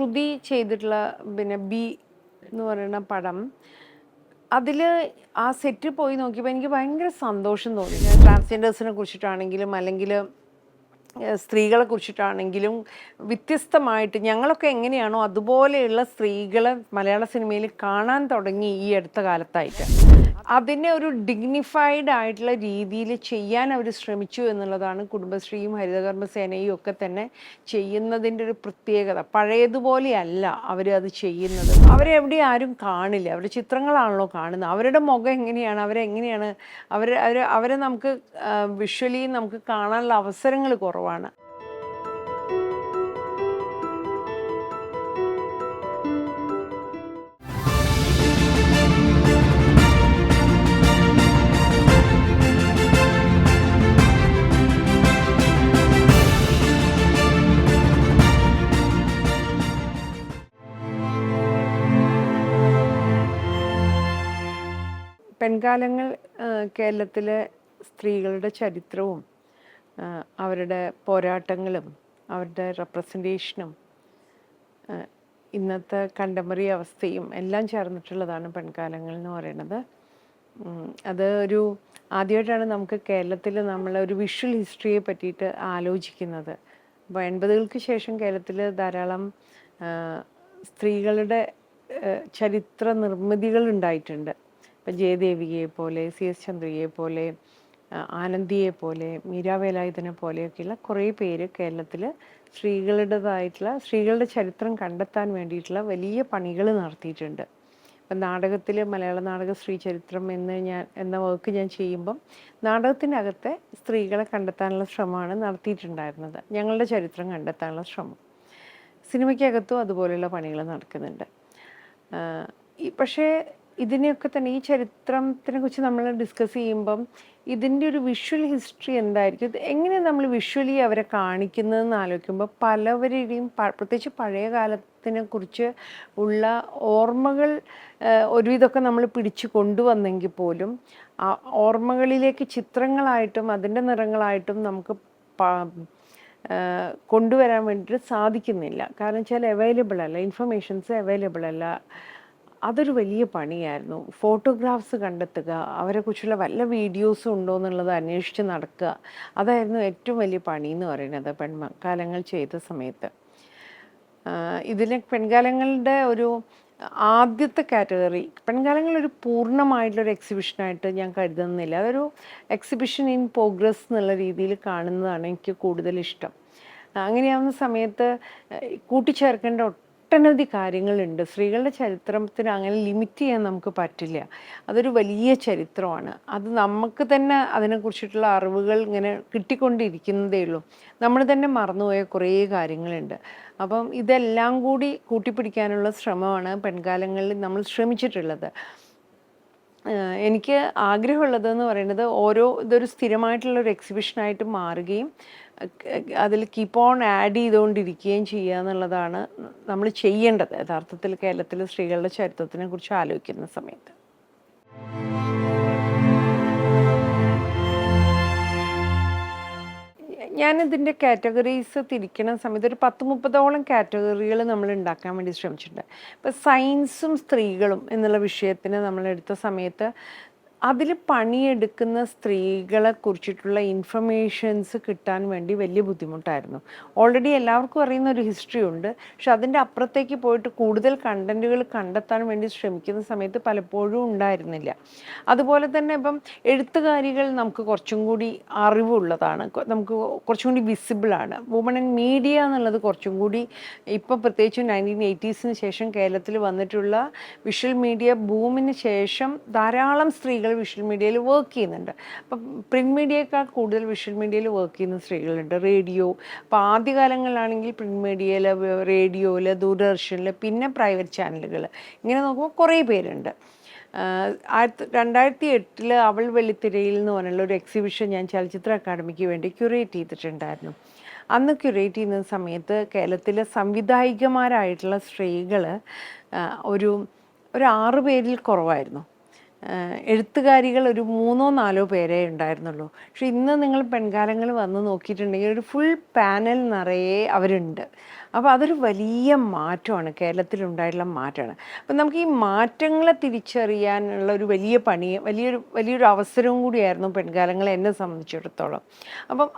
ശ്രുതി ചെയ്തിട്ടുള്ള പിന്നെ ബി എന്ന് പറയുന്ന പടം. അതിൽ ആ സെറ്റ് പോയി നോക്കിയപ്പോൾ എനിക്ക് ഭയങ്കര സന്തോഷം തോന്നി. ട്രാൻസ്ജെൻഡേഴ്സിനെ കുറിച്ചിട്ടാണെങ്കിലും അല്ലെങ്കിൽ സ്ത്രീകളെ കുറിച്ചിട്ടാണെങ്കിലും വ്യത്യസ്തമായിട്ട് ഞങ്ങളൊക്കെ എങ്ങനെയാണോ അതുപോലെയുള്ള സ്ത്രീകളെ മലയാള സിനിമയിൽ കാണാൻ തുടങ്ങി ഈ അടുത്ത കാലത്തായിട്ട്. അതിനെ ഒരു ഡിഗ്നിഫൈഡ് ആയിട്ടുള്ള രീതിയിൽ ചെയ്യാൻ അവർ ശ്രമിച്ചു എന്നുള്ളതാണ് കുടുംബശ്രീയും ഹരിതകർമ്മസേനയും ഒക്കെ തന്നെ ചെയ്യുന്നതിന്റെ ഒരു പ്രത്യേകത. പഴയതുപോലെയല്ല അവർ അത് ചെയ്യുന്നത്. അവരെ എവിടെയും ആരും കാണില്ല. അവരുടെ ചിത്രങ്ങളാണല്ലോ കാണുന്നത്. അവരുടെ മുഖം എങ്ങനെയാണ്? അവരെങ്ങനെയാണ് അവർ അവർ അവരെ നമുക്ക് വിഷ്വലി നമുക്ക് കാണാനുള്ള അവസരങ്ങൾ കുറവാണ്. പെൺകാലങ്ങൾ കേരളത്തിലെ സ്ത്രീകളുടെ ചരിത്രവും അവരുടെ പോരാട്ടങ്ങളും അവരുടെ റെപ്രസെന്റേഷനും ഇന്നത്തെ കണ്ടംപററി അവസ്ഥയും എല്ലാം ചേർന്നിട്ടുള്ളതാണ് പെൺകാലങ്ങൾ എന്ന് പറയുന്നത്. അത് ഒരു ആദ്യമായിട്ടാണ് നമുക്ക് കേരളത്തിൽ നമ്മൾ ഒരു വിഷ്വൽ ഹിസ്റ്ററിയെ പറ്റിയിട്ട് ആലോചിക്കുന്നത്. അപ്പോൾ എൺപതുകൾക്ക് ശേഷം കേരളത്തിൽ ധാരാളം സ്ത്രീകളുടെ ചരിത്ര നിർമ്മിതികൾ ഉണ്ടായിട്ടുണ്ട്. ഇപ്പം ജയദേവിയെ പോലെ സി എസ് ചന്ദ്രയെ പോലെ ആനന്ദിയെ പോലെ മീരാവേലായുധനെ പോലെയൊക്കെയുള്ള കുറേ പേര് കേരളത്തിൽ സ്ത്രീകളുടേതായിട്ടുള്ള സ്ത്രീകളുടെ ചരിത്രം കണ്ടെത്താൻ വേണ്ടിയിട്ടുള്ള വലിയ പണികൾ നടത്തിയിട്ടുണ്ട്. ഇപ്പം നാടകത്തിൽ മലയാള നാടക സ്ത്രീ ചരിത്രം എന്ന് ഞാൻ എന്ന വർക്ക് ഞാൻ ചെയ്യുമ്പം നാടകത്തിനകത്തെ സ്ത്രീകളെ കണ്ടെത്താനുള്ള ശ്രമമാണ് നടത്തിയിട്ടുണ്ടായിരുന്നത്. ഞങ്ങളുടെ ചരിത്രം കണ്ടെത്താനുള്ള ശ്രമം. സിനിമയ്ക്കകത്തും അതുപോലെയുള്ള പണികൾ നടക്കുന്നുണ്ട്. പക്ഷേ ഇതിനെയൊക്കെ തന്നെ ഈ ചരിത്രത്തിനെ കുറിച്ച് നമ്മൾ ഡിസ്കസ് ചെയ്യുമ്പം ഇതിന്റെ ഒരു വിഷ്വൽ ഹിസ്റ്ററി എന്തായിരിക്കും? എങ്ങനെ നമ്മൾ വിഷ്വലി അവരെ കാണിക്കുന്നതെന്ന് ആലോചിക്കുമ്പോൾ പലവരുടെയും പ്രത്യേകിച്ച് പഴയ കാലത്തിനെ കുറിച്ച് ഉള്ള ഓർമ്മകൾ ഒരുവിധമൊക്കെ നമ്മൾ പിടിച്ചു കൊണ്ടുവന്നെങ്കിൽ പോലും ആ ഓർമ്മകളിലേക്ക് ചിത്രങ്ങളായിട്ടും അതിന്റെ നിറങ്ങളായിട്ടും നമുക്ക് കൊണ്ടുവരാൻ വേണ്ടിയിട്ട് സാധിക്കുന്നില്ല. കാരണം വെച്ചാൽ അവൈലബിൾ അല്ല ഇൻഫർമേഷൻസ് അവൈലബിൾ അല്ല. അതൊരു വലിയ പണിയായിരുന്നു. ഫോട്ടോഗ്രാഫ്സ് കണ്ടെത്തുക അവരെക്കുറിച്ചുള്ള വല്ല വീഡിയോസും ഉണ്ടോ എന്നുള്ളത് അന്വേഷിച്ച് നടക്കുക അതായിരുന്നു ഏറ്റവും വലിയ പണി എന്ന് പറയുന്നത് പെൺകാലങ്ങൾ ചെയ്ത സമയത്ത്. ഇതിന് പെൺകാലങ്ങളുടെ ഒരു ആദ്യത്തെ കാറ്റഗറി പെൺകാലങ്ങൾ ഒരു പൂർണമായിട്ടുള്ളൊരു എക്സിബിഷനായിട്ട് ഞാൻ കരുതുന്നില്ല. അതൊരു എക്സിബിഷൻ ഇൻ പ്രോഗ്രസ് എന്നുള്ള രീതിയിൽ കാണുന്നതാണ് എനിക്ക് കൂടുതൽ ഇഷ്ടം. അങ്ങനെയാവുന്ന സമയത്ത് കൂട്ടിച്ചേർക്കേണ്ട ഒട്ടനവധി കാര്യങ്ങളുണ്ട്. സ്ത്രീകളുടെ ചരിത്രത്തിന് അങ്ങനെ ലിമിറ്റ് ചെയ്യാൻ നമുക്ക് പറ്റില്ല. അതൊരു വലിയ ചരിത്രമാണ്. അത് നമുക്ക് തന്നെ അതിനെക്കുറിച്ചിട്ടുള്ള അറിവുകൾ ഇങ്ങനെ കിട്ടിക്കൊണ്ടിരിക്കുന്നതേ ഉള്ളൂ നമ്മൾ തന്നെ മറന്നുപോയ കുറേ കാര്യങ്ങളുണ്ട്. അപ്പം ഇതെല്ലാം കൂടി കൂട്ടിപ്പിടിക്കാനുള്ള ശ്രമമാണ് പെൺകാലങ്ങളിൽ നമ്മൾ ശ്രമിച്ചിട്ടുള്ളത്. എനിക്ക് ആഗ്രഹമുള്ളതെന്ന് പറയുന്നത് ഓരോ ഇതൊരു സ്ഥിരമായിട്ടുള്ള ഒരു എക്സിബിഷനായിട്ട് മാറുകയും അതിൽ കീപ്പ് ഓൺ ആഡ് ചെയ്തുകൊണ്ടിരിക്കുകയും ചെയ്യുക എന്നുള്ളതാണ് നമ്മൾ ചെയ്യേണ്ടത്. യഥാർത്ഥത്തിൽ കേരളത്തിലെ സ്ത്രീകളുടെ ചരിത്രത്തിനെ കുറിച്ച് ആലോചിക്കുന്ന സമയത്ത്. ഞാനിതിന്റെ കാറ്റഗറീസ് തിരിക്കണ സമയത്ത് ഒരു പത്ത് മുപ്പതോളം കാറ്റഗറികൾ നമ്മൾ ഉണ്ടാക്കാൻ വേണ്ടി ശ്രമിച്ചിട്ടുണ്ട്. ഇപ്പം സയൻസും സ്ത്രീകളും എന്നുള്ള വിഷയത്തിന് നമ്മൾ എടുത്ത സമയത്ത് അതിൽ പണിയെടുക്കുന്ന സ്ത്രീകളെ കുറിച്ചിട്ടുള്ള ഇൻഫർമേഷൻസ് കിട്ടാൻ വേണ്ടി വലിയ ബുദ്ധിമുട്ടായിരുന്നു. ഓൾറെഡി എല്ലാവർക്കും അറിയുന്ന ഒരു ഹിസ്റ്ററി ഉണ്ട്. പക്ഷെ അതിന്റെ അപ്പുറത്തേക്ക് പോയിട്ട് കൂടുതൽ കണ്ടന്റുകൾ കണ്ടെത്താൻ വേണ്ടി ശ്രമിക്കുന്ന സമയത്ത് പലപ്പോഴും ഉണ്ടായിരുന്നില്ല. അതുപോലെ തന്നെ ഇപ്പം എഴുത്തുകാരികൾ നമുക്ക് കുറച്ചും കൂടി അറിവുള്ളതാണ്. നമുക്ക് കുറച്ചും കൂടി വിസിബിളാണ് വുമൺ ഇൻ മീഡിയ എന്നുള്ളത് കുറച്ചും കൂടി ഇപ്പം പ്രത്യേകിച്ച് നയന്റീൻ എയ്റ്റീസിന് ശേഷം കേരളത്തിൽ വന്നിട്ടുള്ള വിഷ്വൽ മീഡിയ ബൂമിന് ശേഷം ധാരാളം സ്ത്രീകൾ വിഷ്വൽ മീഡിയയിൽ വർക്ക് ചെയ്യുന്നുണ്ട്. അപ്പം പ്രിന്റ് മീഡിയയേക്കാൾ കൂടുതൽ വിഷ്വൽ മീഡിയയിൽ വർക്ക് ചെയ്യുന്ന സ്ത്രീകളുണ്ട്. റേഡിയോ അപ്പോൾ ആദ്യകാലങ്ങളിലാണെങ്കിൽ പ്രിന്റ് മീഡിയയിൽ റേഡിയോയിൽ ദൂരദർശനിൽ പിന്നെ പ്രൈവറ്റ് ചാനലുകൾ ഇങ്ങനെ നോക്കുമ്പോൾ കുറേ പേരുണ്ട്. ആയിരത്തി രണ്ടായിരത്തി എട്ടിൽ അവൾ വെള്ളിത്തിരയിൽ എന്ന് പറഞ്ഞുള്ള ഒരു എക്സിബിഷൻ ഞാൻ ചലച്ചിത്ര അക്കാദമിക്ക് വേണ്ടി ക്യൂറേറ്റ് ചെയ്തിട്ടുണ്ടായിരുന്നു. അന്ന് ക്യൂറേറ്റ് ചെയ്യുന്ന സമയത്ത് കേരളത്തിലെ സംവിധായികമാരായിട്ടുള്ള സ്ത്രീകൾ ഒരു ഒരു ആറ് പേരിൽ കുറവായിരുന്നു. എഴുത്തുകാരികൾ ഒരു മൂന്നോ നാലോ പേരേ ഉണ്ടായിരുന്നുള്ളൂ. പക്ഷെ ഇന്ന് നിങ്ങൾ പെൺകാലങ്ങൾ വന്ന് നോക്കിയിട്ടുണ്ടെങ്കിൽ ഒരു ഫുൾ പാനൽ നിറയെ അവരുണ്ട്. അപ്പോൾ അതൊരു വലിയ മാറ്റമാണ്. കേരളത്തിലുണ്ടായിട്ടുള്ള മാറ്റമാണ്. അപ്പം നമുക്ക് ഈ മാറ്റങ്ങളെ തിരിച്ചറിയാനുള്ള ഒരു വലിയ പണി വലിയൊരു വലിയൊരു അവസരവും കൂടിയായിരുന്നു പെൺകാലങ്ങളെ എന്നെ സംബന്ധിച്ചിടത്തോളം. അപ്പം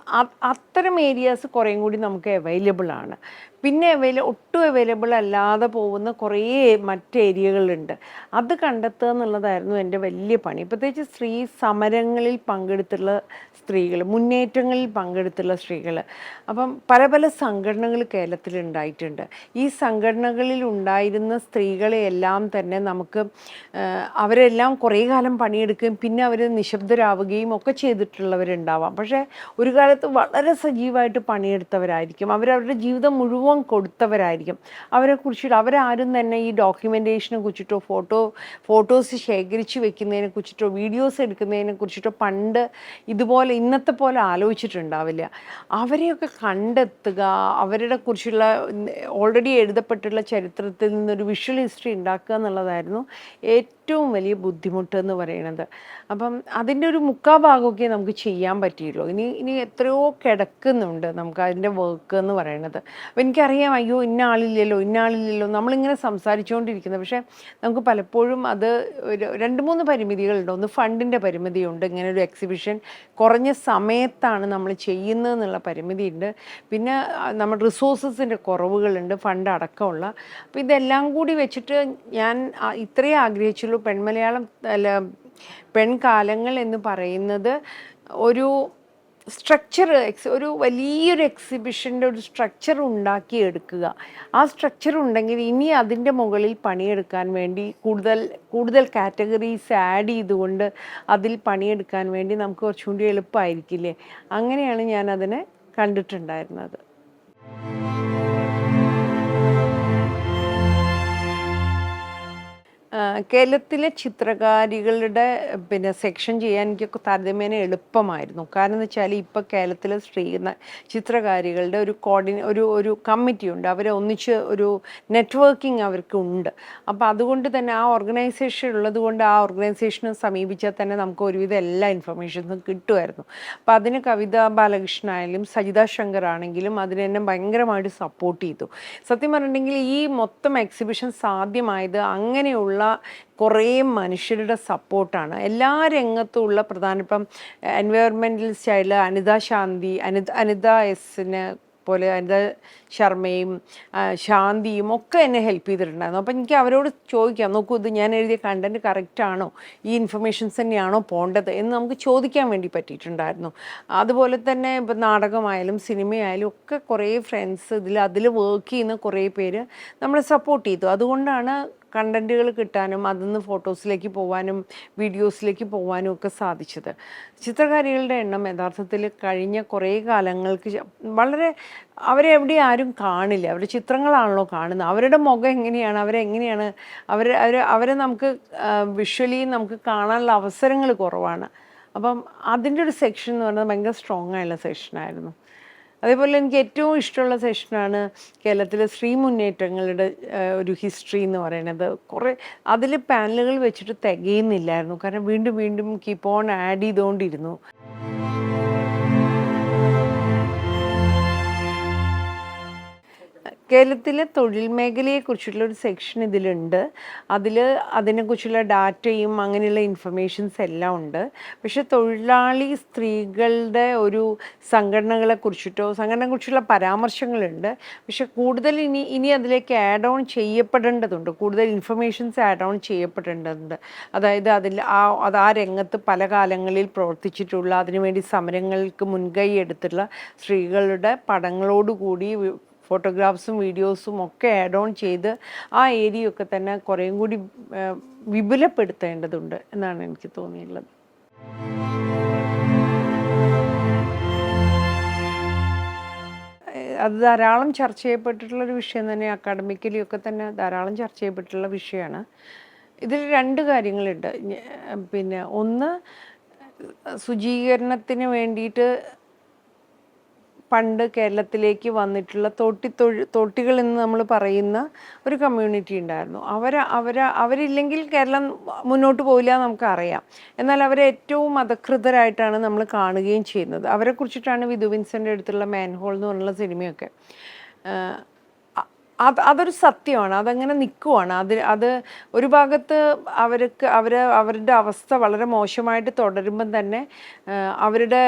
അത്തരം ഏരിയാസ് കുറേയും കൂടി നമുക്ക് അവൈലബിൾ ആണ്. പിന്നെ അവൈല ഒട്ടും അവൈലബിൾ അല്ലാതെ പോകുന്ന കുറേ മറ്റ് ഏരിയകളുണ്ട് അത് കണ്ടെത്തുക എന്നുള്ളതായിരുന്നു എന്റെ വലിയ പണി. പ്രത്യേകിച്ച് സ്ത്രീ സമരങ്ങളിൽ പങ്കെടുത്തുള്ള സ്ത്രീകൾ മുന്നേറ്റങ്ങളിൽ പങ്കെടുത്തുള്ള സ്ത്രീകൾ അപ്പം പല പല സംഘടനകൾ കേരളത്തിൽ ഉണ്ടായിട്ടുണ്ട്. ഈ സംഘടനകളിൽ ഉണ്ടായിരുന്ന സ്ത്രീകളെയെല്ലാം തന്നെ നമുക്ക് അവരെല്ലാം കുറേ കാലം പണിയെടുക്കുകയും പിന്നെ അവർ നിശബ്ദരാവുകയും ഒക്കെ ചെയ്തിട്ടുള്ളവരുണ്ടാവാം. പക്ഷേ ഒരു കാലത്ത് വളരെ സജീവമായിട്ട് പണിയെടുത്തവരായിരിക്കും. അവരവരുടെ ജീവിതം മുഴുവൻ കൊടുത്തവരായിരിക്കും. അവരെ കുറിച്ചിട്ട് അവരാരും തന്നെ ഈ ഡോക്യുമെന്റേഷനെ കുറിച്ചിട്ടോ ഫോട്ടോ ഫോട്ടോസ് ശേഖരിച്ച് വെക്കുന്നതിനെ കുറിച്ചിട്ടോ വീഡിയോസ് എടുക്കുന്നതിനെ കുറിച്ചിട്ടോ പണ്ട് ഇതുപോലെ ഇന്നത്തെ പോലെ ആലോചിച്ചിട്ടുണ്ടാവില്ല. അവരെയൊക്കെ കണ്ടെത്തുക അവരുടെ കുറിച്ചുള്ള ഓൾറെഡി എഴുതപ്പെട്ടുള്ള ചരിത്രത്തിൽ നിന്നൊരു വിഷ്വൽ ഹിസ്റ്ററി ഉണ്ടാക്കുക എന്നുള്ളതായിരുന്നു ഏറ്റവും വലിയ ബുദ്ധിമുട്ട് എന്ന് പറയുന്നത് അപ്പം അതിന്റെ ഒരു മുക്കാ ഭാഗമൊക്കെ നമുക്ക് ചെയ്യാൻ പറ്റിയുള്ളൂ ഇനി ഇനി എത്രയോ കിടക്കുന്നുണ്ട് നമുക്ക് അതിന്റെ വർക്ക് എന്ന് പറയുന്നത് അപ്പം എനിക്കറിയാം അയ്യോ ഇന്ന ആളില്ലല്ലോ ഇന്ന ആളില്ലല്ലോ നമ്മളിങ്ങനെ സംസാരിച്ചുകൊണ്ടിരിക്കുന്നത്. പക്ഷേ നമുക്ക് പലപ്പോഴും അത് ഒരു രണ്ട് മൂന്ന് പരിമിതികളുണ്ട്. ഒന്ന് ഫണ്ടിന്റെ പരിമിതിയുണ്ട്. ഇങ്ങനെ ഒരു എക്സിബിഷൻ കുറഞ്ഞ സമയത്താണ് നമ്മൾ ചെയ്യുന്നത് ചെയ്യുന്നതെന്നുള്ള പരിമിതിയുണ്ട്. പിന്നെ നമ്മുടെ റിസോഴ്സസിന്റെ കുറവുകളുണ്ട് ഫണ്ട് അടക്കമുള്ള. അപ്പോൾ ഇതെല്ലാം കൂടി വെച്ചിട്ട് ഞാൻ ഇത്രയേ ആഗ്രഹിച്ചുള്ളൂ. പെൺമലയാളം അല്ല പെൺകാലങ്ങൾ എന്ന് പറയുന്നത് ഒരു സ്ട്രക്ചർ എക്സ് ഒരു വലിയൊരു എക്സിബിഷന്റെ ഒരു സ്ട്രക്ചർ ഉണ്ടാക്കിയെടുക്കുക. ആ സ്ട്രക്ചർ ഉണ്ടെങ്കിൽ ഇനി അതിന്റെ മുകളിൽ പണിയെടുക്കാൻ വേണ്ടി കൂടുതൽ കൂടുതൽ കാറ്റഗറീസ് ആഡ് ചെയ്തുകൊണ്ട് അതിൽ പണിയെടുക്കാൻ വേണ്ടി നമുക്ക് കുറച്ചുകൂടി എളുപ്പമായിരിക്കില്ലേ? അങ്ങനെയാണ് ഞാൻ അതിനെ കണ്ടിട്ടുണ്ടായിരുന്നത്. കേരളത്തിലെ ചിത്രകാരികളുടെ പിന്നെ സെക്ഷൻ ചെയ്യാൻ എനിക്കൊക്കെ താരതമ്യേന എളുപ്പമായിരുന്നു. കാരണം എന്ന് വെച്ചാൽ ഇപ്പോൾ കേരളത്തിലെ സ്ത്രീ ചിത്രകാരികളുടെ ഒരു കോർഡിനേ ഒരു ഒരു കമ്മിറ്റി ഉണ്ട്. അവരെ ഒന്നിച്ച് ഒരു നെറ്റ്വർക്കിംഗ് അവർക്ക് ഉണ്ട്. അപ്പോൾ അതുകൊണ്ട് തന്നെ ആ ഓർഗനൈസേഷൻ ഉള്ളത് കൊണ്ട് ആ ഓർഗനൈസേഷനെ സമീപിച്ചാൽ തന്നെ നമുക്ക് ഒരുവിധം എല്ലാ ഇൻഫർമേഷൻസും കിട്ടുമായിരുന്നു. അപ്പോൾ അതിന് കവിത ബാലകൃഷ്ണൻ ആയാലും സജിത ശങ്കർ ആണെങ്കിലും അതിനെന്നെ ഭയങ്കരമായിട്ട് സപ്പോർട്ട് ചെയ്തു. സത്യം പറഞ്ഞിട്ടുണ്ടെങ്കിൽ ഈ മൊത്തം എക്സിബിഷൻ സാധ്യമായത് അങ്ങനെയുള്ള കുറേ മനുഷ്യരുടെ സപ്പോർട്ടാണ്. എല്ലാ രംഗത്തും ഉള്ള പ്രധാന ഇപ്പം എൻവയോൺമെന്റലിസ്റ്റ് ആയിട്ടുള്ള അനിത ശാന്തി അനിത അനിത എസിന് പോലെ അനിത ശർമ്മയും ശാന്തിയും ഒക്കെ എന്നെ ഹെൽപ്പ് ചെയ്തിട്ടുണ്ടായിരുന്നു. അപ്പം എനിക്ക് അവരോട് ചോദിക്കാം നോക്കൂ ഇത് ഞാൻ എഴുതിയ കണ്ടന്റ് കറക്റ്റ് ആണോ? ഈ ഇൻഫർമേഷൻസ് തന്നെയാണോ പോണ്ടത്? എന്ന് നമുക്ക് ചോദിക്കാൻ വേണ്ടി പറ്റിയിട്ടുണ്ടായിരുന്നു. അതുപോലെ തന്നെ ഇപ്പം നാടകമായാലും സിനിമയായാലും ഒക്കെ കുറേ ഫ്രണ്ട്സ് ഇതിൽ അതിൽ വർക്ക് ചെയ്യുന്ന കുറേ പേര് നമ്മളെ സപ്പോർട്ട് ചെയ്തു. അതുകൊണ്ടാണ് കണ്ടന്റുകൾ കിട്ടാനും അതിൽ നിന്ന് ഫോട്ടോസിലേക്ക് പോകാനും വീഡിയോസിലേക്ക് പോകാനും ഒക്കെ സാധിച്ചത്. ചിത്രകാരികളുടെ എണ്ണം യഥാർത്ഥത്തിൽ കഴിഞ്ഞ കുറേ കാലങ്ങൾക്ക് വളരെ അവരെ എവിടെ ആരും കാണില്ല. അവരുടെ ചിത്രങ്ങളാണല്ലോ കാണുന്നത്. അവരുടെ മുഖം എങ്ങനെയാണ് അവരെങ്ങനെയാണ് അവർ അവർ അവരെ നമുക്ക് വിഷ്വലി നമുക്ക് കാണാനുള്ള അവസരങ്ങൾ കുറവാണ്. അപ്പം അതിന്റെ ഒരു സെക്ഷൻ എന്ന് പറയുന്നത് ഭയങ്കര സ്ട്രോങ് ആയുള്ള സെക്ഷനായിരുന്നു അതേപോലെ എനിക്ക് ഏറ്റവും ഇഷ്ടമുള്ള സെഷനാണ് കേരളത്തിലെ സ്ത്രീ മുന്നേറ്റങ്ങളുടെ ഒരു ഹിസ്റ്ററി എന്ന് പറയുന്നത്. കുറേ അതിൽ പാനലുകൾ വെച്ചിട്ട് തികയുന്നില്ലായിരുന്നു. കാരണം വീണ്ടും വീണ്ടും കീപ്പ് ഓൺ ആഡ് ചെയ്തുകൊണ്ടിരുന്നു. കേരളത്തിലെ തൊഴിൽ മേഖലയെക്കുറിച്ചുള്ള ഒരു സെക്ഷൻ ഇതിലുണ്ട്. അതിൽ അതിനെക്കുറിച്ചുള്ള ഡാറ്റയും അങ്ങനെയുള്ള ഇൻഫർമേഷൻസ് എല്ലാം ഉണ്ട്. പക്ഷെ തൊഴിലാളി സ്ത്രീകളുടെ ഒരു സംഘടനകളെ കുറിച്ചിട്ടോ സംഘടനയെക്കുറിച്ചുള്ള പരാമർശങ്ങളുണ്ട്. പക്ഷെ കൂടുതൽ ഇനി ഇനി അതിലേക്ക് ആഡ് ഓൺ ചെയ്യപ്പെടേണ്ടതുണ്ട്. കൂടുതൽ ഇൻഫർമേഷൻസ് ആഡ് ഓൺ ചെയ്യപ്പെടേണ്ടതുണ്ട്. അതായത് അതിൽ ആ അത് ആ രംഗത്ത് പല കാലങ്ങളിൽ പ്രവർത്തിച്ചിട്ടുള്ള അതിനുവേണ്ടി സമരങ്ങൾക്ക് മുൻകൈ എടുത്തിട്ടുള്ള സ്ത്രീകളുടെ പടങ്ങളോടുകൂടി ഫോട്ടോഗ്രാഫ്സും വീഡിയോസും ഒക്കെ ആഡ് ഓൺ ചെയ്ത് ആ ഏരിയ ഒക്കെ തന്നെ കുറേയും കൂടി വിപുലപ്പെടുത്തേണ്ടതുണ്ട് എന്നാണ് എനിക്ക് തോന്നിയിട്ടുള്ളത്. അത് ധാരാളം ചർച്ച ചെയ്യപ്പെട്ടിട്ടുള്ളൊരു വിഷയം തന്നെ അക്കാഡമിക്കലി ഒക്കെ തന്നെ ധാരാളം ചർച്ച ചെയ്യപ്പെട്ടിട്ടുള്ള വിഷയമാണ് ഇതിൽ രണ്ട് കാര്യങ്ങളുണ്ട്. പിന്നെ ഒന്ന് ശുചീകരണത്തിന് വേണ്ടിയിട്ട് പണ്ട് കേരളത്തിലേക്ക് വന്നിട്ടുള്ള തോട്ടി തൊഴി തോട്ടികൾ എന്ന് നമ്മൾ പറയുന്ന ഒരു കമ്മ്യൂണിറ്റി ഉണ്ടായിരുന്നു. അവർ അവർ അവരില്ലെങ്കിൽ കേരളം മുന്നോട്ട് പോയില്ല നമുക്കറിയാം. എന്നാൽ അവരെ ഏറ്റവും അധകൃതരായിട്ടാണ് നമ്മൾ കാണുകയും ചെയ്യുന്നത്. അവരെ കുറിച്ചിട്ടാണ് വിധു വിൻസന്റെ അടുത്തുള്ള മാൻഹോൾ എന്ന് പറഞ്ഞുള്ള സിനിമയൊക്കെ. അത് അതൊരു സത്യമാണ്. അതങ്ങനെ നിൽക്കുവാണ് അത് അത് ഒരു ഭാഗത്ത് അവർക്ക് അവർ അവരുടെ അവസ്ഥ വളരെ മോശമായിട്ട് തുടരുമ്പം തന്നെ അവരുടെ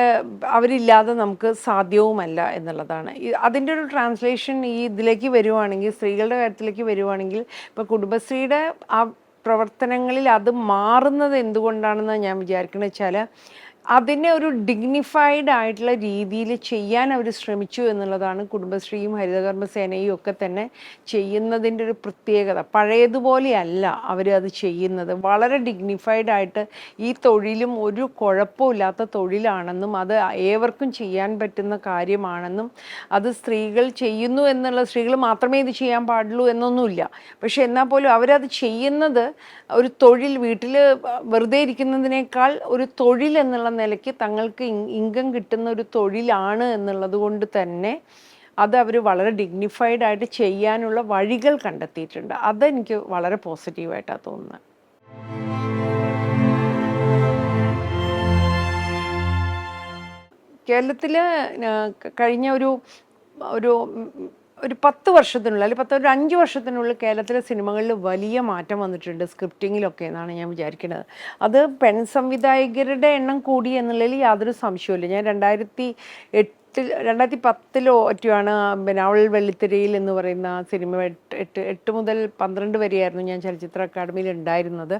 അവരില്ലാതെ നമുക്ക് സാധ്യവുമല്ല എന്നുള്ളതാണ്. അതിന്റെ ഒരു ട്രാൻസ്ലേഷൻ ഈ ഇതിലേക്ക് വരുവാണെങ്കിൽ സ്ത്രീകളുടെ കാര്യത്തിലേക്ക് വരുവാണെങ്കിൽ ഇപ്പോൾ കുടുംബശ്രീയുടെ ആ പ്രവർത്തനങ്ങളിൽ അത് മാറുന്നത് എന്തുകൊണ്ടാണെന്ന് ഞാൻ വിചാരിക്കുന്നത് വെച്ചാൽ അതിനെ ഒരു ഡിഗ്നിഫൈഡ് ആയിട്ടുള്ള രീതിയിൽ ചെയ്യാൻ അവർ ശ്രമിച്ചു എന്നുള്ളതാണ് കുടുംബശ്രീയും ഹരിതകർമ്മസേനയും ഒക്കെ തന്നെ ചെയ്യുന്നതിന്റെ ഒരു പ്രത്യേകത. പഴയതുപോലെയല്ല അവർ അത് ചെയ്യുന്നത്. വളരെ ഡിഗ്നിഫൈഡ് ആയിട്ട് ഈ തൊഴിലും ഒരു കുഴപ്പമില്ലാത്ത തൊഴിലാണെന്നും അത് ഏവർക്കും ചെയ്യാൻ പറ്റുന്ന കാര്യമാണെന്നും അത് സ്ത്രീകൾ ചെയ്യുന്നു എന്നുള്ള സ്ത്രീകൾ മാത്രമേ ഇത് ചെയ്യാൻ പാടുള്ളൂ എന്നൊന്നുമില്ല. പക്ഷെ എന്നാൽ പോലും അവരത് ചെയ്യുന്നത് ഒരു തൊഴിൽ വീട്ടിൽ വെറുതെ ഇരിക്കുന്നതിനേക്കാൾ ഒരു തൊഴിൽ എന്നുള്ള നിലയ്ക്ക് തങ്ങൾക്ക് ഇൻകം കിട്ടുന്ന ഒരു തൊഴിലാണ് എന്നുള്ളത് കൊണ്ട് തന്നെ അത് അവർ വളരെ ഡിഗ്നിഫൈഡ് ആയിട്ട് ചെയ്യാനുള്ള വഴികൾ കണ്ടെത്തിയിട്ടുണ്ട്. അതെനിക്ക് വളരെ പോസിറ്റീവായിട്ടാണ് തോന്നുന്നത്. കേരളത്തിൽ കഴിഞ്ഞ ഒരു ഒരു ഒരു പത്ത് വർഷത്തിനുള്ളിൽ അല്ലെങ്കിൽ പത്ത് ഒരു അഞ്ച് വർഷത്തിനുള്ളിൽ കേരളത്തിലെ സിനിമകളിൽ വലിയ മാറ്റം വന്നിട്ടുണ്ട് സ്ക്രിപ്റ്റിങ്ങിലൊക്കെ എന്നാണ് ഞാൻ വിചാരിക്കുന്നത്. അത് പെൺ സംവിധായകരുടെ എണ്ണം കൂടി എന്നുള്ളതിൽ യാതൊരു സംശയവുമില്ല. ഞാൻ രണ്ടായിരത്തി എട്ടിൽ രണ്ടായിരത്തി പത്തിലോ ഒറ്റയാണ് പിന്നെ അവൾ വെള്ളിത്തിരയിൽ എന്ന് പറയുന്ന സിനിമ എട്ട് എട്ട് എട്ട് മുതൽ പന്ത്രണ്ട് വരെയായിരുന്നു ഞാൻ ചലച്ചിത്ര അക്കാദമിയിൽ ഉണ്ടായിരുന്നത്.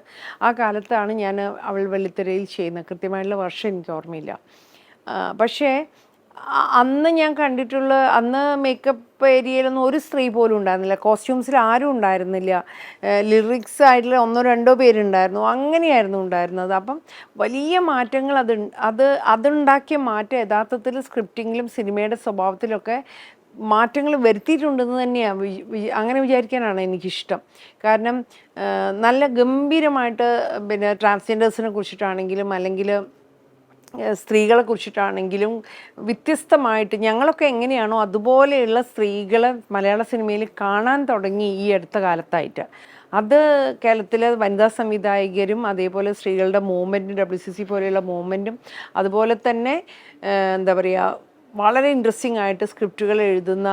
ആ കാലത്താണ് ഞാൻ അവൾ വെള്ളിത്തിരയിൽ ചെയ്യുന്നത് കൃത്യമായിട്ടുള്ള വർഷം എനിക്ക് ഓർമ്മയില്ല. പക്ഷേ അന്ന് ഞാൻ കണ്ടിട്ടുള്ള അന്ന് മേക്കപ്പ് ഏരിയയിലൊന്നും ഒരു സ്ത്രീ പോലും ഉണ്ടായിരുന്നില്ല. കോസ്റ്റ്യൂംസിൽ ആരും ഉണ്ടായിരുന്നില്ല. ലിറിക്സ് ആയിട്ടുള്ള ഒന്നോ രണ്ടോ പേരുണ്ടായിരുന്നു അങ്ങനെയായിരുന്നു ഉണ്ടായിരുന്നത്. അപ്പം വലിയ മാറ്റങ്ങൾ അത് അത് അതുണ്ടാക്കിയ മാറ്റം യഥാർത്ഥത്തിൽ സ്ക്രിപ്റ്റിങ്ങിലും സിനിമയുടെ സ്വഭാവത്തിലൊക്കെ മാറ്റങ്ങൾ വരുത്തിയിട്ടുണ്ടെന്ന് തന്നെയാണ് അങ്ങനെ വിചാരിക്കാനാണ് എനിക്കിഷ്ടം. കാരണം നല്ല ഗംഭീരമായിട്ട് പിന്നെ ട്രാൻസ്ജെൻഡേഴ്സിനെ കുറിച്ചിട്ടാണെങ്കിലും അല്ലെങ്കിൽ സ്ത്രീകളെ കുറിച്ചിട്ടാണെങ്കിലും വ്യത്യസ്തമായിട്ട് ഞങ്ങളൊക്കെ എങ്ങനെയാണോ അതുപോലെയുള്ള സ്ത്രീകളെ മലയാള സിനിമയിൽ കാണാൻ തുടങ്ങി ഈ അടുത്ത കാലത്തായിട്ട്. അത് കേരളത്തിലെ വനിതാ സംവിധായകരും അതേപോലെ സ്ത്രീകളുടെ മൂവ്മെന്റും ഡബ്ല്യു സി സി പോലെയുള്ള മൂവ്മെന്റും അതുപോലെ തന്നെ എന്താ പറയുക വളരെ ഇൻട്രസ്റ്റിംഗ് ആയിട്ട് സ്ക്രിപ്റ്റുകൾ എഴുതുന്ന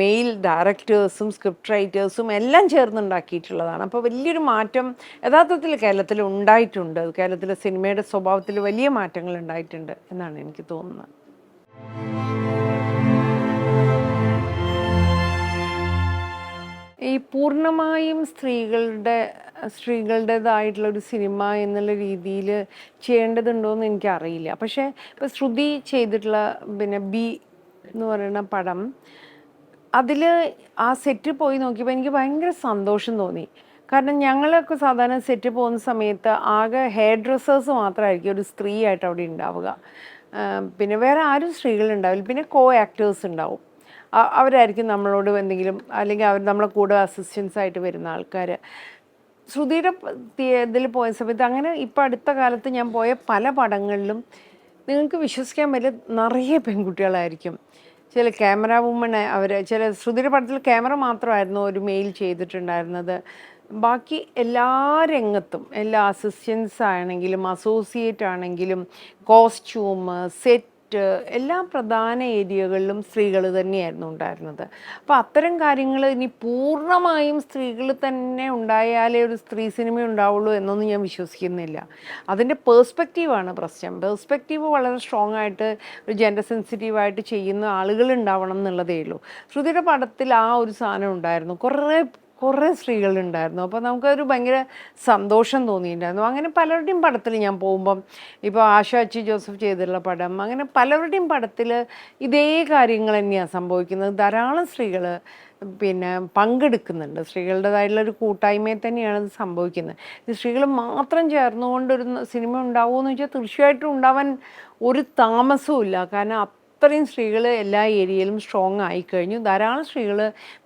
മെയിൽ ഡയറക്ടേഴ്സും സ്ക്രിപ്റ്റ് റൈറ്റേഴ്സും എല്ലാം ചേർന്നുണ്ടാക്കിയിട്ടുള്ളതാണ്. അപ്പോൾ വലിയൊരു മാറ്റം യഥാർത്ഥത്തിൽ കേരളത്തിൽ ഉണ്ടായിട്ടുണ്ട്. കേരളത്തിലെ സിനിമയുടെ സ്വഭാവത്തിൽ വലിയ മാറ്റങ്ങൾ ഉണ്ടായിട്ടുണ്ട് എന്നാണ് എനിക്ക് തോന്നുന്നത്. ഈ പൂർണമായും സ്ത്രീകളുടെ സ്ത്രീകളുടേതായിട്ടുള്ള ഒരു സിനിമ എന്നുള്ള രീതിയിൽ ചെയ്യേണ്ടതുണ്ടോ എന്ന് എനിക്കറിയില്ല. പക്ഷേ ഇപ്പോൾ ശ്രുതി ചെയ്തിട്ടുള്ള പിന്നെ ബി എന്ന് പറയുന്ന പടം അതിൽ ആ സെറ്റ് പോയി നോക്കിയപ്പോൾ എനിക്ക് ഭയങ്കര സന്തോഷം തോന്നി. കാരണം ഞങ്ങളൊക്കെ സാധാരണ സെറ്റ് പോകുന്ന സമയത്ത് ആകെ ഹെയർ ഡ്രസ്സേഴ്സ് മാത്രമായിരിക്കും ഒരു സ്ത്രീ ആയിട്ട് അവിടെ ഉണ്ടാവുക. പിന്നെ വേറെ ആരും സ്ത്രീകളുണ്ടാവില്ല പിന്നെ കോ ആക്ടേഴ്സ് ഉണ്ടാവും അവരായിരിക്കും നമ്മളോട് എന്തെങ്കിലും അല്ലെങ്കിൽ അവർ നമ്മളെ കൂടെ അസിസ്റ്റൻസ് ആയിട്ട് വരുന്ന ആൾക്കാർ ശ്രുതിയുടെ ഇതിൽ പോയ സമയത്ത് അങ്ങനെ ഇപ്പം അടുത്ത കാലത്ത് ഞാൻ പോയ പല പടങ്ങളിലും നിങ്ങൾക്ക് വിശ്വസിക്കാൻ പറ്റില്ല നിറയെ പെൺകുട്ടികളായിരിക്കും. ചില ക്യാമറ വുമണെ അവർ ചില ശ്രുതിയുടെ പടത്തിൽ ക്യാമറ മാത്രമായിരുന്നു ഒരു മെയിൽ ചെയ്തിട്ടുണ്ടായിരുന്നത്. ബാക്കി എല്ലാ രംഗത്തും എല്ലാ അസിസ്റ്റൻസ് ആണെങ്കിലും അസോസിയേറ്റ് ആണെങ്കിലും കോസ്റ്റ്യൂം സെറ്റ് എല്ലാ പ്രധാന ഏരിയകളിലും സ്ത്രീകൾ തന്നെയായിരുന്നു ഉണ്ടായിരുന്നത്. അപ്പോൾ അത്തരം കാര്യങ്ങൾ ഇനി പൂർണമായും സ്ത്രീകൾ തന്നെ ഉണ്ടായാലേ ഒരു സ്ത്രീ സിനിമ ഉണ്ടാവുള്ളൂ എന്നൊന്നും ഞാൻ വിശ്വസിക്കുന്നില്ല. അതിന്റെ പേഴ്സ്പെക്റ്റീവാണ് പ്രശ്നം. പേഴ്സ്പെക്റ്റീവ് വളരെ സ്ട്രോങ് ആയിട്ട് ഒരു ജെൻഡർ സെൻസിറ്റീവായിട്ട് ചെയ്യുന്ന ആളുകൾ ഉണ്ടാവണം എന്നുള്ളതേ ഉള്ളൂ. ശ്രുതിയുടെ പടത്തിൽ ആ ഒരു സാധനം ഉണ്ടായിരുന്നു. കുറേ കുറേ സ്ത്രീകളുണ്ടായിരുന്നു. അപ്പോൾ നമുക്കൊരു ഭയങ്കര സന്തോഷം തോന്നിയിട്ടുണ്ടായിരുന്നു. അങ്ങനെ പലരുടെയും പടത്തിൽ ഞാൻ പോകുമ്പം ഇപ്പോൾ ആശ അച്ചി ജോസഫ് ചെയ്തിട്ടുള്ള പടം അങ്ങനെ പലരുടെയും പടത്തിൽ ഇതേ കാര്യങ്ങൾ തന്നെയാണ് സംഭവിക്കുന്നത്. ധാരാളം സ്ത്രീകൾ പിന്നെ പങ്കെടുക്കുന്നുണ്ട്. സ്ത്രീകളുടേതായിട്ടുള്ള ഒരു കൂട്ടായ്മയെ തന്നെയാണ് ഇത് സംഭവിക്കുന്നത്. സ്ത്രീകൾ മാത്രം ചേർന്നുകൊണ്ട് ഒരു സിനിമ ഉണ്ടാവുമോ എന്ന് വെച്ചാൽ തീർച്ചയായിട്ടും ഉണ്ടാവാൻ ഒരു താമസവും ഇല്ല കാരണം അത്രയും സ്ത്രീകൾ എല്ലാ ഏരിയയിലും സ്ട്രോങ് ആയിക്കഴിഞ്ഞു. ധാരാളം സ്ത്രീകൾ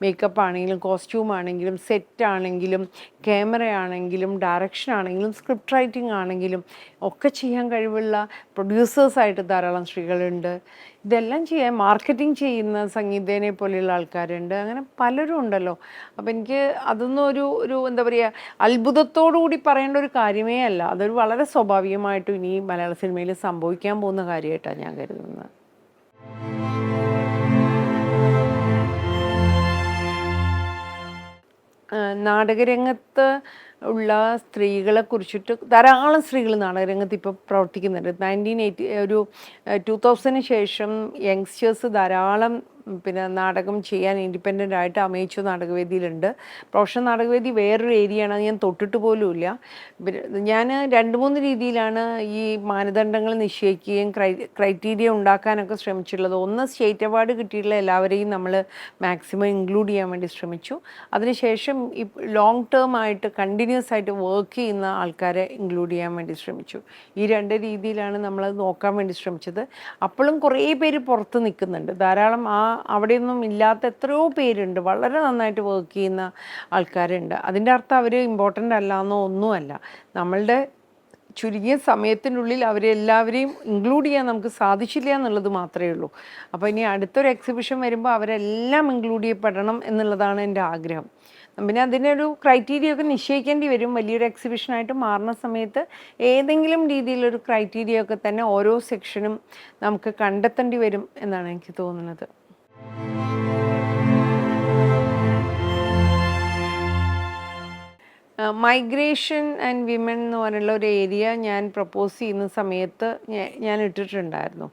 മേക്കപ്പ് ആണെങ്കിലും കോസ്റ്റ്യൂം ആണെങ്കിലും സെറ്റ് ആണെങ്കിലും ക്യാമറ ആണെങ്കിലും ഡയറക്ഷൻ ആണെങ്കിലും സ്ക്രിപ്റ്റ് റൈറ്റിംഗ് ആണെങ്കിലും ഒക്കെ ചെയ്യാൻ കഴിവുള്ള പ്രൊഡ്യൂസേഴ്സായിട്ട് ധാരാളം സ്ത്രീകളുണ്ട്. ഇതെല്ലാം ചെയ്യാൻ മാർക്കറ്റിംഗ് ചെയ്യുന്ന സംഗീതേനെ പോലെയുള്ള ആൾക്കാരുണ്ട്. അങ്ങനെ പലരും ഉണ്ടല്ലോ. അപ്പം എനിക്ക് അതൊന്നും ഒരു ഒരു എന്താ പറയുക അത്ഭുതത്തോടു കൂടി പറയേണ്ട ഒരു കാര്യമേ അല്ല. അതൊരു വളരെ സ്വാഭാവികമായിട്ടും ഇനി മലയാള സിനിമയിൽ സംഭവിക്കാൻ പോകുന്ന കാര്യമായിട്ടാണ് ഞാൻ കരുതുന്നത്. നാടകരംഗത്ത് ഉള്ള സ്ത്രീകളെ കുറിച്ചിട്ട് ധാരാളം സ്ത്രീകൾ നാടകരംഗത്ത് ഇപ്പോൾ പ്രവർത്തിക്കുന്നുണ്ട്. നയന്റീൻ എയ്റ്റി ഒരു ടു തൗസൻഡിന് ശേഷം യങ്സ്റ്റേഴ്സ് ധാരാളം പിന്നെ നാടകം ചെയ്യാൻ ഇൻഡിപെൻഡന്റ് ആയിട്ട് അമേച്ചു നാടകവേദിയിലുണ്ട്. പ്രൊഫഷണൽ നാടകവേദി വേറൊരു ഏരിയയാണ് ഞാൻ തൊട്ടിട്ട് പോലുമില്ല. ഞാൻ രണ്ട് മൂന്ന് രീതിയിലാണ് ഈ മാനദണ്ഡങ്ങൾ നിശ്ചയിക്കുകയും ക്രൈ ക്രൈറ്റീരിയ ഉണ്ടാക്കാനൊക്കെ ശ്രമിച്ചിട്ടുള്ളത്. ഒന്ന് സ്റ്റേറ്റ് അവാർഡ് കിട്ടിയിട്ടുള്ള എല്ലാവരെയും നമ്മൾ മാക്സിമം ഇൻക്ലൂഡ് ചെയ്യാൻ വേണ്ടി ശ്രമിച്ചു. അതിനുശേഷം ലോങ് ടേം ആയിട്ട് കണ്ടിന്യൂസ് ആയിട്ട് വർക്ക് ചെയ്യുന്ന ആൾക്കാരെ ഇൻക്ലൂഡ് ചെയ്യാൻ വേണ്ടി ശ്രമിച്ചു. ഈ രണ്ട് രീതിയിലാണ് നമ്മൾ നോക്കാൻ വേണ്ടി ശ്രമിച്ചത്. അപ്പോഴും കുറേ പേര് പുറത്ത് നിൽക്കുന്നുണ്ട്. ധാരാളം ആ അവിടെയൊന്നും ഇല്ലാത്ത എത്രയോ പേരുണ്ട്. വളരെ നന്നായിട്ട് വർക്ക് ചെയ്യുന്ന ആൾക്കാരുണ്ട്. അതിന്റെ അർത്ഥം അവർ ഇമ്പോർട്ടന്റ് അല്ല എന്നോ ഒന്നുമല്ല. നമ്മളുടെ ചുരുങ്ങിയ സമയത്തിനുള്ളിൽ അവരെല്ലാവരെയും ഇൻക്ലൂഡ് ചെയ്യാൻ നമുക്ക് സാധിച്ചില്ല എന്നുള്ളത് മാത്രമേ ഉള്ളൂ. അപ്പോൾ ഇനി അടുത്തൊരു എക്സിബിഷൻ വരുമ്പോൾ അവരെല്ലാം ഇൻക്ലൂഡ് ചെയ്യപ്പെടണം എന്നുള്ളതാണ് എന്റെ ആഗ്രഹം. പിന്നെ അതിനൊരു ക്രൈറ്റീരിയ ഒക്കെ നിശ്ചയിക്കേണ്ടി വരും. വലിയൊരു എക്സിബിഷനായിട്ട് മാറുന്ന സമയത്ത് ഏതെങ്കിലും രീതിയിലൊരു ക്രൈറ്റീരിയ ഒക്കെ തന്നെ ഓരോ സെക്ഷനും നമുക്ക് കണ്ടെത്തേണ്ടി വരും എന്നാണ് എനിക്ക് തോന്നുന്നത്. മൈഗ്രേഷൻ ആൻഡ് വിമൻ എന്ന് പറഞ്ഞുള്ള ഒരു ഏരിയ ഞാൻ പ്രപ്പോസ് ചെയ്യുന്ന സമയത്ത് ഞാൻ ഇട്ടിട്ടുണ്ടായിരുന്നു.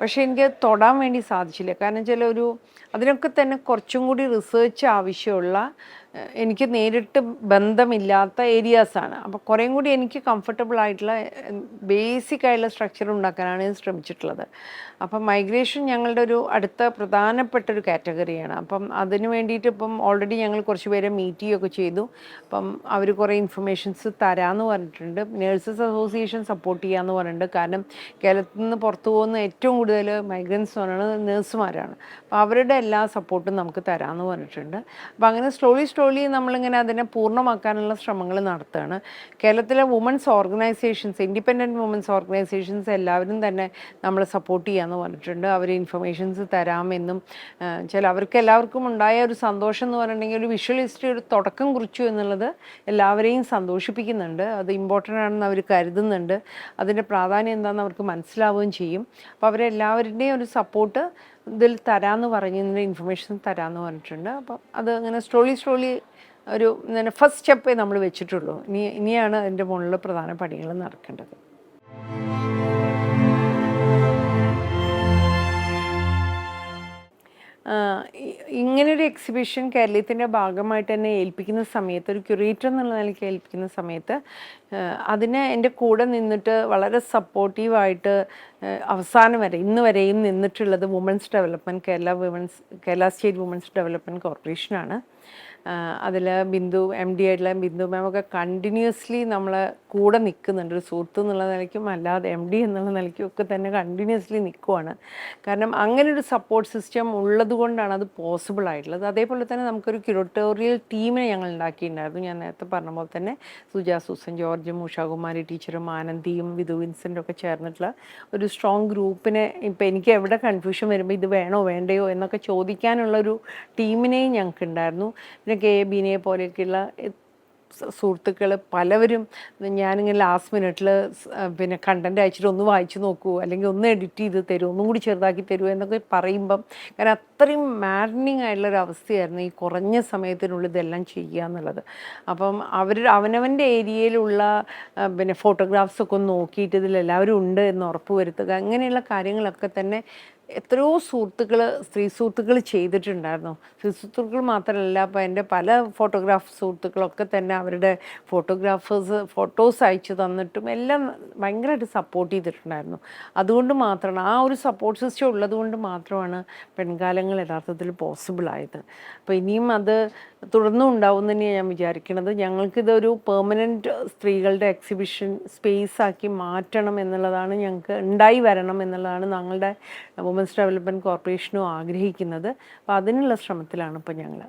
പക്ഷെ എനിക്ക് തൊടാൻ വേണ്ടി സാധിച്ചില്ല. കാരണം വെച്ചാൽ ഒരു അതിനൊക്കെ തന്നെ കുറച്ചും കൂടി റിസേർച്ച് ആവശ്യമുള്ള എനിക്ക് നേരിട്ട് ബന്ധമില്ലാത്ത ഏരിയാസാണ് അപ്പോൾ കുറേയും കൂടി എനിക്ക് കംഫർട്ടബിൾ ആയിട്ടുള്ള ബേസിക് ആയിട്ടുള്ള സ്ട്രക്ചർ ഉണ്ടാക്കാനാണ് ഞാൻ ശ്രമിച്ചിട്ടുള്ളത്. അപ്പം മൈഗ്രേഷൻ ഞങ്ങളുടെ ഒരു അടുത്ത പ്രധാനപ്പെട്ട ഒരു കാറ്റഗറിയാണ് അപ്പം അതിന് വേണ്ടിയിട്ട് ഇപ്പം ഓൾറെഡി ഞങ്ങൾ കുറച്ച് പേരെ മീറ്റ് ചെയ്യുകയൊക്കെ ചെയ്തു. അപ്പം അവർ കുറേ ഇൻഫർമേഷൻസ് തരാമെന്ന് പറഞ്ഞിട്ടുണ്ട്. നേഴ്സസ് അസോസിയേഷൻ സപ്പോർട്ട് ചെയ്യാമെന്ന് പറഞ്ഞിട്ടുണ്ട്. കാരണം കേരളത്തിൽ നിന്ന് പുറത്തു പോകുന്ന ഏറ്റവും കൂടുതൽ മൈഗ്രൻസ് എന്ന് പറയുന്നത് നേഴ്സുമാരാണ് അപ്പോൾ അവരുടെ എല്ലാ സപ്പോർട്ടും നമുക്ക് തരാമെന്ന് പറഞ്ഞിട്ടുണ്ട്. അപ്പോൾ അങ്ങനെ സ്ലോലി സ്ലോലി നമ്മളിങ്ങനെ അതിനെ പൂർണമാക്കാനുള്ള ശ്രമങ്ങൾ നടത്തുകയാണ്. കേരളത്തിലെ women's organisations independent women's organisations എല്ലാവരും തന്നെ നമ്മളെ സപ്പോർട്ട് ചെയ്യാമെന്ന് പറഞ്ഞിട്ടുണ്ട്. അവർ ഇൻഫർമേഷൻസ് തരാമെന്നും ചില അവർക്ക് എല്ലാവർക്കും ഉണ്ടായ ഒരു സന്തോഷം എന്ന് പറഞ്ഞിട്ടുണ്ടെങ്കിൽ ഒരു വിഷ്വൽ ഹിസ്റ്ററി ഒരു തുടക്കം കുറിച്ചു എന്നുള്ളത് എല്ലാവരെയും സന്തോഷിപ്പിക്കുന്നുണ്ട്. അത് ഇമ്പോർട്ടന്റ് ആണെന്ന് അവർ കരുതുന്നുണ്ട്. അതിന്റെ പ്രാധാന്യം എന്താണെന്ന് അവർക്ക് മനസ്സിലാവുകയും ചെയ്യും. അപ്പോൾ അവരെല്ലാവരുടെയും ഒരു സപ്പോർട്ട് ഇതിൽ തരാമെന്ന് പറഞ്ഞതിന്റെ ഇൻഫർമേഷൻ തരാമെന്ന് പറഞ്ഞിട്ടുണ്ട്. അപ്പം അത് അങ്ങനെ സ്ട്രോളി സ്ട്രോളി ഒരു ഇങ്ങനെ ഫസ്റ്റ് സ്റ്റെപ്പേ നമ്മൾ വെച്ചിട്ടുള്ളൂ. ഇനി ഇനിയാണ് അതിന്റെ മുകളിൽ പ്രധാന പണികൾ നടക്കേണ്ടത്. ഇങ്ങനൊരു എക്സിബിഷൻ കേരളത്തിന്റെ ഭാഗമായിട്ട് തന്നെ ഏൽപ്പിക്കുന്ന സമയത്ത് ഒരു ക്യൂറേറ്റർ എന്നുള്ള നിലയ്ക്ക് ഏൽപ്പിക്കുന്ന സമയത്ത് അതിന് എന്റെ കൂടെ നിന്നിട്ട് വളരെ സപ്പോർട്ടീവായിട്ട് അവസാനം വരെ ഇന്ന് വരെയും നിന്നിട്ടുള്ളത് women's development Kerala women's Kerala state women's development കോർപ്പറേഷനാണ് അതിൽ ബിന്ദു എം ഡി ആയിട്ടുള്ള ബിന്ദു മാം ഒക്കെ കണ്ടിന്യൂസ്ലി നമ്മളെ കൂടെ നിൽക്കുന്നുണ്ട് ഒരു സുഹൃത്ത് എന്നുള്ള നിലയ്ക്കും അല്ലാതെ എം ഡി എന്നുള്ള നിലയ്ക്കും ഒക്കെ തന്നെ കണ്ടിന്യൂസ്ലി നിൽക്കുവാണ് കാരണം അങ്ങനെ ഒരു സപ്പോർട്ട് സിസ്റ്റം ഉള്ളത് കൊണ്ടാണ് അത് പോസിബിൾ ആയിട്ടുള്ളത്. അതേപോലെ തന്നെ നമുക്കൊരു ക്യൂറട്ടോറിയൽ ടീമിനെ ഞങ്ങൾ ഉണ്ടാക്കിയിട്ടുണ്ടായിരുന്നു. ഞാൻ നേരത്തെ പറഞ്ഞ പോലെ തന്നെ സുജാ സൂസൻ ജോർജും ഉഷാകുമാരി ടീച്ചറും ആനന്ദിയും വിധു വിൻസെന്റും ഒക്കെ ചേർന്നിട്ടുള്ള ഒരു സ്ട്രോങ് ഗ്രൂപ്പിനെ ഇപ്പം എനിക്ക് എവിടെ കൺഫ്യൂഷൻ വരുമ്പോൾ ഇത് വേണോ വേണ്ടയോ എന്നൊക്കെ ചോദിക്കാനുള്ളൊരു ടീമിനെയും ഞങ്ങൾക്ക് ഉണ്ടായിരുന്നു പിന്നെ കെ എ ബീനയെ പോലെയൊക്കെയുള്ള സുഹൃത്തുക്കൾ പലവരും ഞാനിങ്ങനെ ലാസ്റ്റ് മിനിറ്റിൽ പിന്നെ കണ്ടന്റ് അയച്ചിട്ട് ഒന്ന് വായിച്ചു നോക്കൂ അല്ലെങ്കിൽ ഒന്ന് എഡിറ്റ് ചെയ്ത് തരൂ ഒന്നും കൂടി ചെറുതാക്കി തരൂ എന്നൊക്കെ പറയുമ്പം കാരണം അത്രയും മാഡനിങ് ആയിട്ടുള്ള ഒരു അവസ്ഥയായിരുന്നു ഈ കുറഞ്ഞ സമയത്തിനുള്ളിൽ ഇതെല്ലാം ചെയ്യുക എന്നുള്ളത്. അപ്പം അവർ അവനവന്റെ ഏരിയയിലുള്ള പിന്നെ ഫോട്ടോഗ്രാഫ്സൊക്കെ ഒന്ന് നോക്കിയിട്ട് ഇതിൽ എല്ലാവരും ഉണ്ട് എന്ന് ഉറപ്പ് വരുത്തുക അങ്ങനെയുള്ള കാര്യങ്ങളൊക്കെ തന്നെ എത്രയോ സുഹൃത്തുക്കൾ സ്ത്രീ സുഹൃത്തുക്കൾ ചെയ്തിട്ടുണ്ടായിരുന്നു. സ്ത്രീ സുഹൃത്തുക്കൾ മാത്രമല്ല അപ്പോൾ എന്റെ പല ഫോട്ടോഗ്രാഫ് സുഹൃത്തുക്കളൊക്കെ തന്നെ അവരുടെ ഫോട്ടോഗ്രാഫേഴ്സ് ഫോട്ടോസ് അയച്ചു തന്നിട്ടും എല്ലാം ഭയങ്കരമായിട്ട് സപ്പോർട്ട് ചെയ്തിട്ടുണ്ടായിരുന്നു. അതുകൊണ്ട് മാത്രമാണ് ആ ഒരു സപ്പോർട്ട് സിസ്റ്റം ഉള്ളതുകൊണ്ട് മാത്രമാണ് പെൺകാലങ്ങൾ യഥാർത്ഥത്തിൽ പോസിബിൾ ആയത്. അപ്പോൾ ഇനിയും അത് തുടർന്നും ഉണ്ടാവും തന്നെയാണ് ഞാൻ വിചാരിക്കുന്നത് ഞങ്ങൾക്കിതൊരു പെർമനന്റ് സ്ത്രീകളുടെ എക്സിബിഷൻ സ്പേസ് ആക്കി മാറ്റണം എന്നുള്ളതാണ് ഞങ്ങൾക്ക് ഉണ്ടായി വരണം എന്നുള്ളതാണ് ഞങ്ങളുടെ വുമൻസ് ഡെവലപ്മെന്റ് കോർപ്പറേഷനും ആഗ്രഹിക്കുന്നത്. അപ്പോൾ അതിനുള്ള ശ്രമത്തിലാണ് ഇപ്പോൾ ഞങ്ങൾ